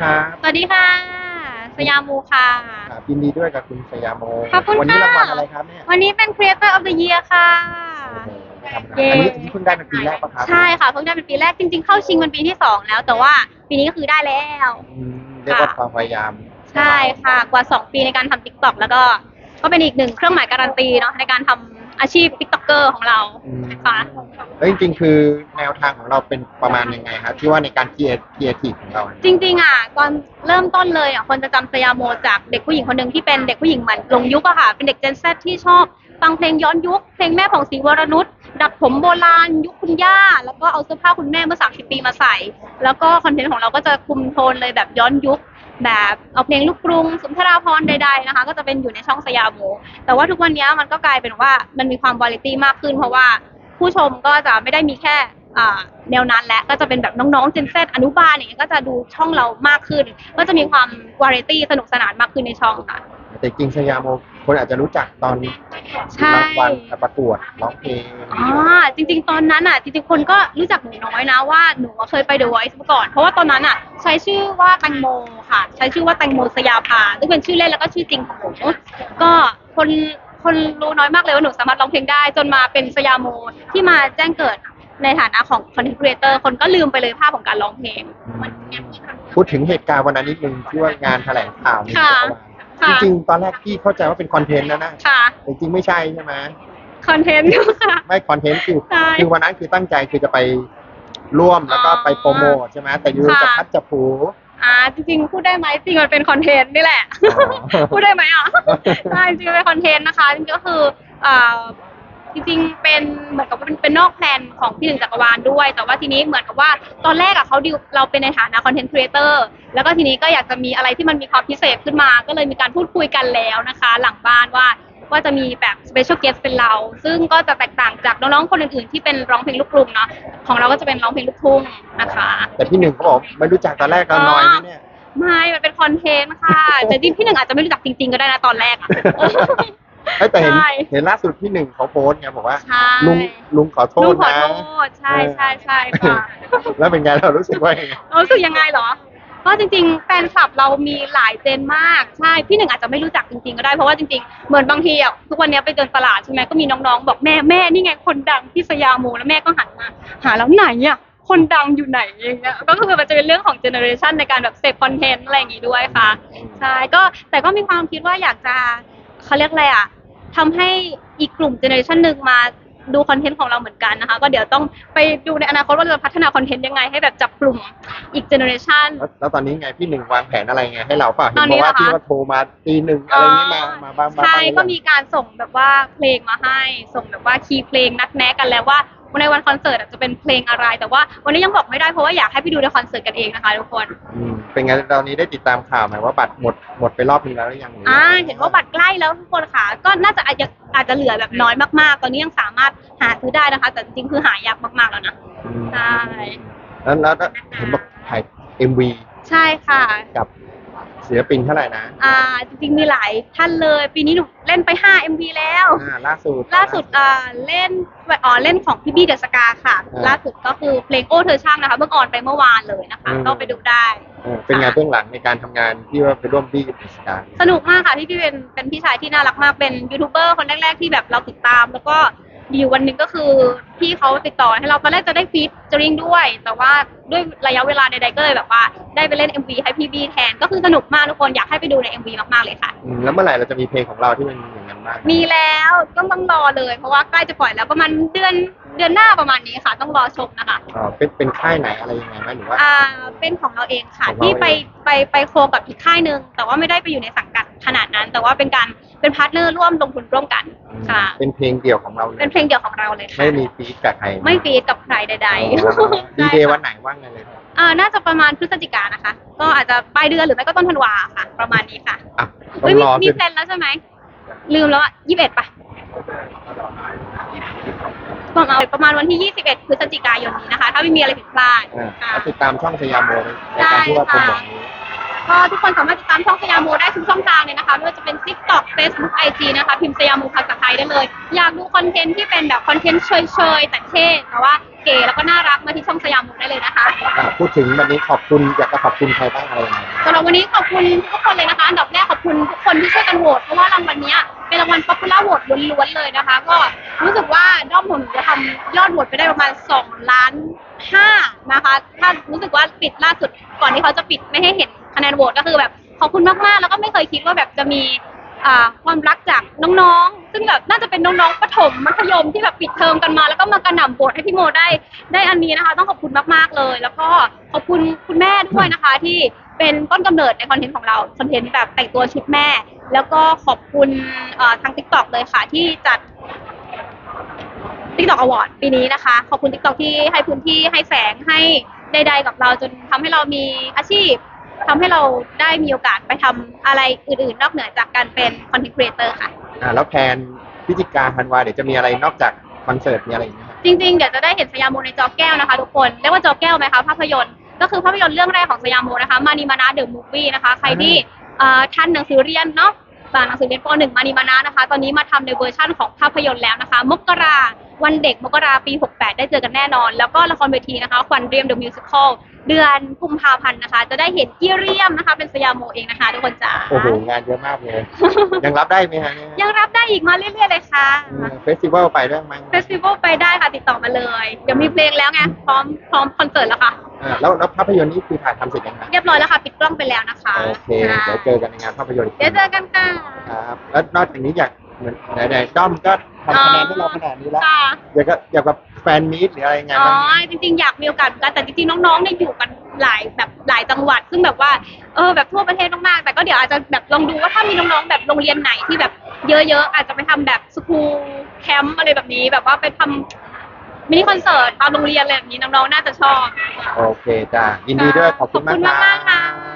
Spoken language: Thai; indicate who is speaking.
Speaker 1: ครับ
Speaker 2: สวัสดีค่ะ สยามูค่ะ
Speaker 1: ครับยินดีด้วยกับคุณสยามโม
Speaker 2: ขอบคุณ
Speaker 1: วันี้
Speaker 2: ค่ะ
Speaker 1: รางวัลอะไรครับเนี่ย
Speaker 2: วันนี้เป็น Creator of the Year ค่ะ
Speaker 1: โอ้โหไม่ธรรมดา
Speaker 2: เย้
Speaker 1: อันนี้อันนี้เพิ่งได้เป็นปีแรกปะครับ
Speaker 2: ใช่ค่ะเพิ่งได้เป็นปีแรกจริงๆ เข้าชิงเป็นปีที่สองแล้ว แต่ว่าปีนี้ก็คือได้แล้ว
Speaker 1: อืมเรียกว่าความพยายาม
Speaker 2: ใช่ค่ะ กว่า 2 ปีในการทำ TikTok แล้วก็ ก็เป็นอีกหนึ่งเครื่องหมายการันตีเนาะในการทำ อาชีพ TikToker ของเรา
Speaker 1: อืม
Speaker 2: ค่ะ
Speaker 1: แล้วจริงๆ คือแนวทางของเราเป็นประมาณยังไงครับที่ว่าในการเคียร์เคียร์ทีของเราเนี่ย
Speaker 2: จริงๆอะก่อนเริ่มต้นเลยอะคนจะจำสยามโมจากเด็กผู้หญิงคนหนึ่งที่เป็นเด็กผู้หญิงเหมือนลงยุคอะค่ะ เป็นเด็กเจนซที่ชอบฟังเพลงย้อนยุค เพลงแม่ของศรีวรนุชดัดผมโบราณ ยุคคุณย่า แล้วก็เอาเสื้อผ้าคุณแม่เมื่อ 30 ปีมาใส่ แล้วก็คอนเทนต์ของเราก็จะคุมโทนเลยแบบย้อนยุค แบบเอาเพลงลูกกรุง สุนทราพรณ์ใดๆนะคะ ก็จะเป็นอยู่ในช่องสยามโมแต่ว่าทุกวันนี้มันก็กลายเป็นว่ามันมีความวาไรตี้มากขึ้น เพราะว่าผู้ชมก็จะไม่ได้มีแค่แนวนั้นและก็จะเป็นแบบน้องๆเจนเซอนุบาลอย่างเงี้ยก็จะดูช่องเรามากขึ้น ก็จะมีความวาไรตี้สนุกสนานมากขึ้นในช่องค่ะ
Speaker 1: แต่จริงสยามโม คนอาจจะรู้จักตอน
Speaker 2: ใช่
Speaker 1: รางวัลประกวดร้องเพลง
Speaker 2: อ่าจริง ๆ ตอนนั้นอะจริงๆคนก็รู้จักหนูน้อยนะว่าหนูอะเคยไป The Voice มาก่อน เพราะว่าตอนนั้นอะ ใช้ชื่อว่าแตงโมค่ะ ใช้ชื่อว่าแตงโมสยาพาซึ่งเป็นชื่อเล่นแล้วก็ชื่อจริงของหนูก็คนคนรู้น้อยมากเลยว่าหนูสามารถร้องเพลงได้ จนมาเป็นสยามโมที่มาแจ้งเกิดในฐานะของคอนเทนต์ครีเอเตอร์คนก็ลืมไปเลยภาพของการร้องเพลง
Speaker 1: พูดถึงเหตุการณ์วันนั้นนิดนึงที่ว่างานแถลงข่าวนี่
Speaker 2: ค่ะ
Speaker 1: จริงๆ ตอนแรกพี่เข้าใจว่าเป็นคอนเทนต์นะนะ
Speaker 2: ค่ะ
Speaker 1: แต่จริงๆ ไม่ใช่ใช่ไหม
Speaker 2: คอนเทนต์ค่ะ
Speaker 1: ไม่คอนเทนต์คือ
Speaker 2: ใช่
Speaker 1: คือวันนั้นคือตั้งใจคือจะไปร่วมแล้วก็ไปโปรโมทใช่ไหมแต่อยู
Speaker 2: ค่ะ
Speaker 1: จะพัดจะผู
Speaker 2: อ่าจริงๆพูดได้ไหมจริงมันเป็นคอนเทนต์นี่แหละ
Speaker 1: อ๋อ
Speaker 2: พูดได้ไหมอะใช่จริงๆเป็นคอนเทนต์นะคะจริงๆก็คืออ่า จริงๆ เป็นเหมือนกับว่าเป็นเป็นนอกแพลนของพี่หนึ่งจักรวาลด้วย แต่ว่าทีนี้เหมือนกับว่าตอนแรกอะเขาดิวเราเป็นในฐานะคอนเทนต์ครีเอเตอร์แล้วก็ทีนี้ก็อยากจะมีอะไรที่มันมีความพิเศษขึ้นมา ก็เลยมีการพูดคุยกันแล้วนะคะ หลังบ้านว่าว่าจะมีแบบสเปเชียลเกสเป็นเรา ซึ่งก็จะแตกต่างจากน้องๆคนอื่นๆที่เป็นร้องเพลงลูกกรุงเนาะของเราก็จะเป็นร้องเพลงลูกทุ่งนะคะ
Speaker 1: แต่พี่หนึ่งเขาบอกไม่รู้จักตอนแรกก็น้อยนะเนี่ย
Speaker 2: ไม่มันเป็นคอนเทนต์ค่ะแต่จริงพี่หนึ่งอาจจะไม่รู้จักจริงๆก็ได้นะตอนแรกอะ
Speaker 1: เอ้ยแต่เห็น
Speaker 2: ใช่
Speaker 1: เห็นล่าสุดพี่หนึ่งเขาโพสต์ไงบอกว่า
Speaker 2: ใช่
Speaker 1: ลุงลุงขอโท
Speaker 2: ลุ
Speaker 1: ษ
Speaker 2: งขอ
Speaker 1: นะ
Speaker 2: โทษใช่ใช่ใช่ค่ะ
Speaker 1: แล้วเป็นไงเรารู้สึกว่ายังไง
Speaker 2: รู้สึกยังไงเหรอ ก็จริงๆ แฟนคลับเรามีหลายเจนมาก ใช่ พี่หนึ่งอาจจะไม่รู้จักจริงๆ ก็ได้ เพราะว่าจริงๆ เหมือนบางทีอะ ทุกวันนี้ไปเดินตลาดใช่ไหมก็มีน้องๆ บอกแม่แม่นี่ไงคนดังที่สยามโมแล้วแม่ก็หันมา หาแล้วไหนอะ คนดังอยู่ไหนอย่างเงี้ย ก็คือมันจะเป็นเรื่องของเจเนอเรชันในการแบบเสพคอนเทนต์อะไรอย่างงี้ด้วยค่ะ ใช่ ก็แต่ก็มีความคิดว่าอยากจะ เขาเรียกอะไรอะทำให้อีกกลุ่มเจเนอเรชันหนึ่งมาดูคอนเทนต์ของเราเหมือนกันนะคะ ก็เดี๋ยวต้องไปดูในอนาคตว่าเราจะพัฒนาคอนเทนต์ยังไงให้แบบจับกลุ่มอีกเจเนอเรชัน
Speaker 1: แล้วแล้วตอนนี้ไงพี่หนึ่งวางแผนอะไรไงให้เราเปล่าเห็
Speaker 2: ตอน
Speaker 1: น
Speaker 2: นี้
Speaker 1: บอกว่า
Speaker 2: เหรอคะ
Speaker 1: ที่ว่าโทรมาตีหนึ่งอะไรเงี้ยมามาบ้างบ้าง
Speaker 2: ใช่
Speaker 1: บ้าง
Speaker 2: ก็มีการส่งแบบว่าเพลงมาให้ ส่งแบบว่าคีย์เพลงนัดแนะกันแล้วว่าในวันคอนเสิร์ตอะจะเป็นเพลงอะไร แต่ว่าวันนี้ยังบอกไม่ได้เพราะว่าอยากให้ไปดูในคอนเสิร์ตกันเองนะคะทุกคน
Speaker 1: อืม เป็นไงตอนนี้ได้ติดตามข่าวไหมว่าบัตรหมดหมดไปรอบนึงแล้วหรือยัง
Speaker 2: อ่าเห็นว่าบัตรใกล้แล้วทุกคนค่ะ ก็น่าจะอาจจะอาจจะเหลือแบบน้อยมากๆ ตอนนี้ยังสามารถหาซื้อได้นะคะ แต่จริงๆคือหายากมากๆแล้วนะ
Speaker 1: อืม
Speaker 2: ใช่
Speaker 1: แล้วแล้วแล้วเห็นบอกถ่ายเอ็มวี
Speaker 2: ใช่ค่ะ
Speaker 1: กับ ศิลปินเท่าไหร่นะ
Speaker 2: อ่าจริงๆมีหลายท่านเลย ปีนี้หนูเล่นไป 5 MV แล้ว
Speaker 1: อ่าล่าสุด
Speaker 2: ล่าสุดอ่าเล่นอ๋อเล่นของพี่บี้เดอะสกาค่ะ
Speaker 1: อ่า
Speaker 2: ล่าสุดก็คือเพลงโอ้เธอช่างนะคะเพิ่งออนไปเมื่อวานเลยนะคะ
Speaker 1: อืม
Speaker 2: ก็ไปดูได้
Speaker 1: เออเป็นไงเบื้องหลังในการทำงานที่ว่าไปร่วมบี้กับสกา
Speaker 2: สนุกมากค่ะที่พี่เป็นเป็นพี่ชายที่น่ารักมากเป็นยูทูบเบอร์คนแรกๆที่แบบเราติดตาม แล้วก็ มีอยู่วันหนึ่งก็คือพี่เขาติดต่อให้เราตอนแรกจะได้ฟีดจริงด้วย แต่ว่าด้วยระยะเวลาใดๆก็เลยแบบว่า ได้ไปเล่น MV ให้พี่บีแทนก็คือสนุกมากทุกคนอยากให้ไปดูใน MV มากๆเลยค่ะ
Speaker 1: อืมแล้วเมื่อไหร่เราจะมีเพลงของเราที่มันอย่างนั้นบ้าง
Speaker 2: มีแล้วต้องต้องรอเลย เพราะว่าใกล้จะปล่อยแล้วประมาณเดือนเดือนหน้าประมาณนี้ค่ะ ต้องรอชมนะคะ
Speaker 1: อ๋อเป็นเป็นค่ายไหนอะไรยังไงไหมหรือว่า
Speaker 2: อ่าเป็นของเราเองค่ะ
Speaker 1: ของเรา
Speaker 2: ที่ไป
Speaker 1: เอง
Speaker 2: ไปไปโคกับอีกค่ายหนึ่งแต่ว่าไม่ได้ไปอยู่ในสังกัดขนาดนั้น แต่ว่าเป็นการเป็นพาร์ทเนอร์ร่วมลงทุนร่วมกันค่ะ
Speaker 1: เป็นเพลงเดี่ยวของเราเลย
Speaker 2: เป็นเพลงเดียวของเราเลยค่ะ
Speaker 1: ไม่มีฟีดกับใคร
Speaker 2: ไม่ฟีดกับใครใด
Speaker 1: อ๋อ
Speaker 2: ๆ
Speaker 1: ดี
Speaker 2: ใช่
Speaker 1: เดย์
Speaker 2: ค่ะ
Speaker 1: วันไหนว่างไงเลย
Speaker 2: อ่าน่าจะประมาณพฤศจิกายนนะคะ ก็อาจจะปลายเดือนหรือไม่ก็ต้นธันวาค่ะ ประมาณนี้ค่ะ
Speaker 1: อะต้อ
Speaker 2: เฮ้ย
Speaker 1: ง
Speaker 2: มี
Speaker 1: รอ
Speaker 2: มี
Speaker 1: ขึ้น
Speaker 2: แพลนแล้วใช่ไหมลืมแล้วอะยี่สิบเอ็ดปะ ประมาณประมาณวันที่ยี่สิบเอ็ดพฤศจิกายนนี้นะคะ ถ้าไม่มีอะไรผิดพลาด
Speaker 1: อ่า
Speaker 2: ค่ะ
Speaker 1: แล้วติดตามช่องสยามโมในการที่ว่าโปรโมทนี้
Speaker 2: ก็ทุกคนสามารถติดตามช่องสยามโมได้ทุกช่องทางเลยนะคะไม่ว่าจะเป็น TikTok Facebook IG นะคะ พิมพ์สยามโมภาษาไทยได้เลย อยากดูคอนเทนต์ที่เป็นแบบคอนเทนต์เชยๆ แต่เท่แต่ว่า เก๋แล้วก็น่ารักมาที่ช่องสยามมุกได้เลยนะคะ
Speaker 1: อะพูดถึงวันนี้ขอบคุณอยากจะขอบคุณใครบ้างอะไรยังไง
Speaker 2: สำหรับวันนี้ขอบคุณทุกคนเลยนะคะอันดับแรกขอบคุณทุกคนที่ช่วยกันโหวตเพราะว่ารางวัลเนี้ยเป็นรางวัลป๊อปปูล่าโหวตล้วนๆเลยนะคะ ก็รู้สึกว่าด้อมของหนูจะทำยอดโหวตไปได้ประมาณ2ล้านห้านะคะ ถ้ารู้สึกว่าปิดล่าสุดก่อนที่เขาจะปิดไม่ให้เห็นคะแนนโหวตก็คือแบบขอบคุณมากๆ แล้วก็ไม่เคยคิดว่าแบบจะมี อ่าความรักจากน้องๆ ซึ่งแบบน่าจะเป็นน้องๆ ประถมมัธยมที่แบบปิดเทอมกันมา แล้วก็มากระหน่ำโหวตให้พี่โมได้ ได้อันนี้นะคะ ต้องขอบคุณมากๆเลย แล้วก็ขอบคุณคุณแม่ด้วยนะคะ ที่เป็นต้นกำเนิดในคอนเทนต์ของเราคอนเทนต์แบบแต่งตัวชุดแม่ แล้วก็ขอบคุณทาง t ิ k t o k เลยค่ะ ที่จัด TikTok Award ปีนี้นะคะ ขอบคุณ TikTok ที่ให้พื้นที่ให้แสงให้ใดๆกับเราจนทำให้เรามีอาชีพ ทำให้เราได้มีโอกาสไปทำอะไรอื่น ๆ นอกเหนือจากการเป็น content creator ค่ะ
Speaker 1: อ่าแล้วแพลนพิจิกาธันวาเดี๋ยวจะมีอะไรนอกจากคอนเสิร์ตมีอะไรอีกไหมครับ
Speaker 2: จริง ๆ เดี๋ยวจะได้เห็นสยามโมในจอแก้วนะคะทุกคนเรียกว่าจอแก้วไหมคะภาพยนตร์ก็คือภาพยนตร์เรื่องแรกของสยามโมนะคะมานิมานะเดอะมูฟวี่นะคะ ใครที่เอ่อทันหนังสือเรียนเนาะบานหนังสือเรียนป .1 มานิมานะนะคะ ตอนนี้มาทำในเวอร์ชั่นของภาพยนตร์แล้วนะคะ มกรา วันเด็กมกราปี 68 ได้เจอกันแน่นอน แล้วก็ละครเวทีนะคะควันเรียมเดอะมิวสิคลเดือนกุมภาพันธ์นะคะ จะได้เห็นอีเรียมนะคะ เป็นสยามโมเองนะคะ ทุกคนจ๋า
Speaker 1: โอ้โหงานเยอะมากเลย ยังรับได้ไหมฮะเนี่ย
Speaker 2: ยังรับได้อีกมาเรื่อยๆเลยค่ะ
Speaker 1: เฟสติวัลไปได้ไหม
Speaker 2: เฟสติวัลไปได้ค่ะติดต่อมาเลยเดี๋ยวมีเพลงแล้วไงพร้อมพร้อมคอนเสิร์ตแล้วค่ะ
Speaker 1: อ่าแล้วแล้วภาพยนตร์นี่คือถ่ายทำเสร็จยังไง
Speaker 2: เรียบร้อยแล้วค่ะปิดกล้องไปแล้วนะคะ
Speaker 1: โอเคเดี๋ยวเจอกันในงานภาพยนตร์กที
Speaker 2: เดี๋ยวเจอกันค่ะ
Speaker 1: ครับแล้วนอกจากนี้อยากเหมือนไหนๆด้อมก็ ทำคะแนนให้เราขนาดนี้แล้ว
Speaker 2: ค่ะ
Speaker 1: อยากก็อยากแบบแฟนมีตหรืออะไรยังไง
Speaker 2: อ๋อ
Speaker 1: บ้าง
Speaker 2: จริงๆ อยากมีโอกาสเหมือนกันแต่จริงๆ น้องๆ เนี่ยอยู่กันหลายแบบหลายจังหวัด ซึ่งแบบว่า เออ แบบทั่วประเทศมากๆ แต่ก็เดี๋ยวอาจจะแบบลองดูว่าถ้ามีน้องๆ แบบโรงเรียนไหนที่แบบเยอะๆ อาจจะไปทำแบบสคูลแคมป์อะไรแบบนี้ แบบว่าไปทำมินิคอนเสิร์ตตามโรงเรียนอะไรแบบนี้น้องๆ น่าจะชอบ
Speaker 1: โอเคจ้ายินดีด้วยขอบคุณมาก
Speaker 2: ขอบคุณมากๆค่ะ
Speaker 1: รับ